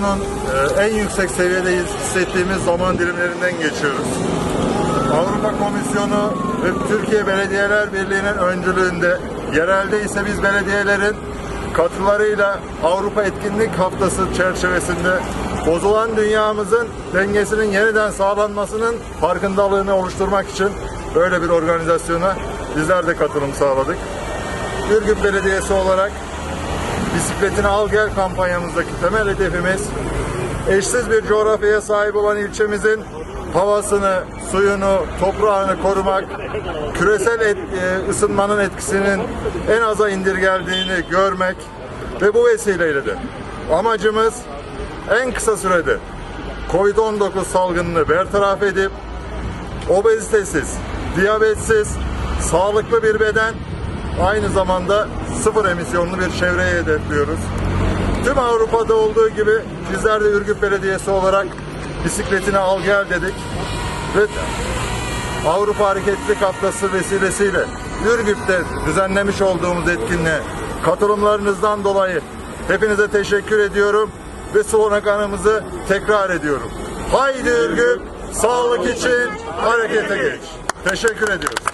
Bunun e, en yüksek seviyede hissettiğimiz zaman dilimlerinden geçiyoruz. Avrupa Komisyonu ve Türkiye Belediyeler Birliği'nin öncülüğünde yerelde ise biz belediyelerin katılarıyla Avrupa Etkinlik Haftası çerçevesinde bozulan dünyamızın dengesinin yeniden sağlanmasının farkındalığını oluşturmak için böyle bir organizasyona bizler de katılım sağladık. Ürgüp Belediyesi olarak bisikletini al gel kampanyamızdaki temel hedefimiz eşsiz bir coğrafyaya sahip olan ilçemizin havasını, suyunu, toprağını korumak, küresel et- e, ısınmanın etkisinin en aza indirgeldiğini görmek ve bu vesileyle de amacımız en kısa sürede COVID-19 salgınını bertaraf edip obezitesiz, diyabetsiz, sağlıklı bir beden, aynı zamanda sıfır emisyonlu bir çevreyi hedefliyoruz. Tüm Avrupa'da olduğu gibi bizler de Ürgüp Belediyesi olarak bisikletini al gel dedik ve Avrupa Hareketlilik Haftası vesilesiyle Ürgüp'te düzenlemiş olduğumuz etkinliğe katılımlarınızdan dolayı hepinize teşekkür ediyorum ve sloganımızı tekrar ediyorum. Haydi Ürgüp, sağlık için harekete geç. Teşekkür ediyoruz.